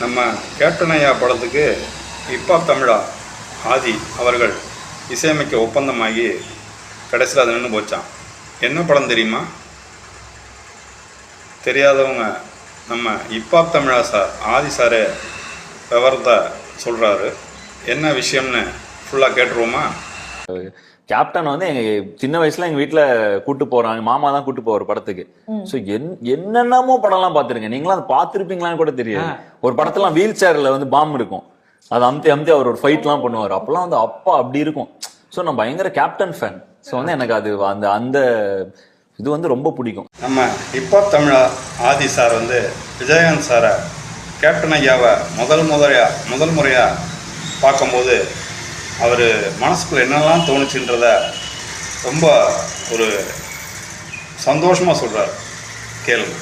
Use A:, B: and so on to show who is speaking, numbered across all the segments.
A: நம்ம கேட்டனையா படத்துக்கு ஹிப்ஹாப் தமிழா ஆதி அவர்கள் இசையமைக்க ஒப்பந்தமாகி கடைசியில் அது நின்று போச்சான் என்ன படம் தெரியுமா? தெரியாதவங்க நம்ம ஹிப்ஹாப் தமிழா சார் ஆதி சாரே விவரத்தை சொல்கிறாரு என்ன விஷயம்னு ஃபுல்லாக கேட்டுருவோமா?
B: கேப்டன் வந்து எங்க சின்ன வயசுல எங்க வீட்ல கூட்டு போறாங்க. மாமா தான் கூட்டு போவார் படத்துக்கு. சோ என் என்னென்னமோ படம்லாம் பார்த்திருக்கேன். நீங்களும் அதை பார்த்திருப்பீங்களான்னு கூட தெரியாது. ஒரு படத்துல வீல் சேர்ல வந்து பாம் இருக்கும். அது அமுத்தி அமுத்தி அவர் ஒரு ஃபைட்லாம் பண்ணுவார். அப்பெல்லாம் வந்து அப்பா அப்படி இருக்கும். சோ நான் பயங்கர கேப்டன் ஃபேன் சோ வந்து எனக்கு அது அந்த அந்த இது வந்து ரொம்ப பிடிக்கும்.
A: நம்ம ஹிப்ஹாப் தமிழா ஆதி சார் வந்து விஜயகாந்த் சாரை கேப்டன் ஐயாவை முதல் முறையாக முதல் முறையாக பார்க்கும்போது அவர் மனசுக்குள்ள என்னெல்லாம் தோணுச்சுன்றத ரொம்ப ஒரு சந்தோஷமாக சொல்கிறார் கேளுங்க.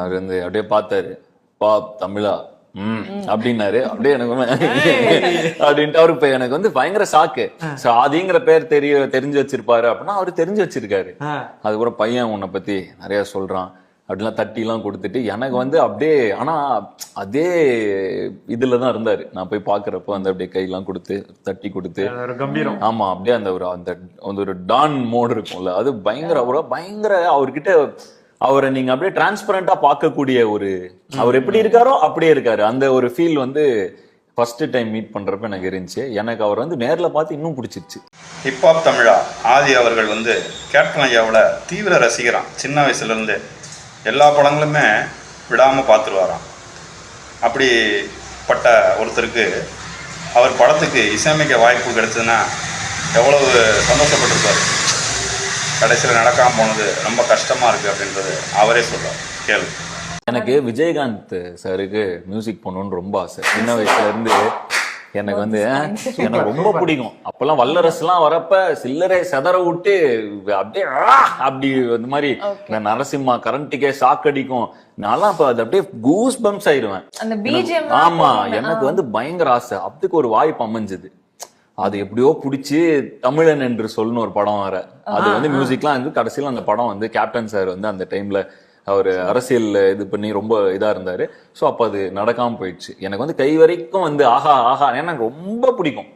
B: அவர் வந்து அப்படியே பார்த்தாரு. பா தமிழா ம் அப்படின்னாரு. அப்படியே எனக்கு அப்படின்ட்டு அவருக்கு இப்ப எனக்கு வந்து பயங்கர ஷாக்கு சோ ஆதிங்கிற பேர் தெரிய தெரிஞ்சு வச்சிருப்பாரு அப்படின்னா அவரு தெரிஞ்சு வச்சிருக்காரு. அது கூட பையன் உன்னை பத்தி நிறைய சொல்றான். அப்படிலாம் தட்டி எல்லாம் கொடுத்துட்டு எனக்கு வந்து அப்படியே ஆனா அதே இதுல தான் இருந்தாரு. நான் போய் பாக்குறப்போ அந்த அப்படியே கையெல்லாம் கொடுத்து தட்டி கொடுத்து.
C: ஒரு கம்பீரம்.
B: ஆமா அப்படியே அந்த ஒரு அந்த அந்த ஒரு டான் மோடு இருக்கும்ல அது பயங்கர ஒரு பயங்கர அவர்கிட்ட அவரை நீங்க அப்படியே டிரான்ஸ்பரண்டா பார்க்கக்கூடிய ஒரு அவர் எப்படி இருக்காரோ அப்படியே இருக்காரு. அந்த ஒரு ஃபீல் வந்து ஃபர்ஸ்ட் டைம் மீட் பண்றப்ப எனக்கு இருந்துச்சு. எனக்கு அவர் வந்து நேர்ல பார்த்து இன்னும் பிடிச்சிருச்சு.
A: ஹிப்ஹாப் தமிழா ஆதி அவர்கள் வந்து கேப்டன் ஐயாவோட தீவிர ரசிகரான் சின்ன வயசுலேருந்து எல்லா படங்களுமே விடாமல் பார்த்துருவாராம் அப்படிப்பட்ட ஒருத்தருக்கு அவர் படத்துக்கு இசையமைக்க வாய்ப்பு கிடைச்சதுன்னா எவ்வளவு சந்தோஷப்பட்டிருப்பார். கடைசியில் நடக்காமல் போனது ரொம்ப கஷ்டமாக இருக்குது அப்படின்றது அவரே சொல்கிறார் கேள்வி
B: எனக்கு விஜயகாந்த் சாருக்கு மியூசிக் பண்ணணும்னு ரொம்ப ஆசை. சின்ன வயசுலேருந்து எனக்கு வந்து எனக்கு ரொம்ப பிடிக்கும். அப்பெல்லாம் வல்லரசுலாம் வரப்ப சில்லறை செதற விட்டு அப்படியே! அப்படி இந்த மாதிரி நரசிம்மா கரண்ட்டுக்கே ஷாக் அடிக்கும். நான்லாம் இப்ப அது அப்படியே கூஸ் பம்ப்ஸ்
D: பிஜிஎம்
B: ஆமா எனக்கு வந்து பயங்கர ஆசை. அதுக்கு ஒரு வாய்ப்பு அமைஞ்சது. அது எப்படியோ பிடிச்சி தமிழன் என்று சொல்லணும் ஒரு படம் வர அது வந்து மியூசிக்லாம் வந்து கடைசியில் அந்த படம் வந்து கேப்டன் சார் வந்து அந்த டைம்ல அவர் அரசியல் இது பண்ணி ரொம்ப இதா இருந்தாரு. ஸோ அப்போ அது நடக்காம போயிடுச்சு. எனக்கு வந்து கை வரைக்கும் வந்து ஆஹா ஆஹா ஏன்னா எனக்கு ரொம்ப பிடிக்கும்.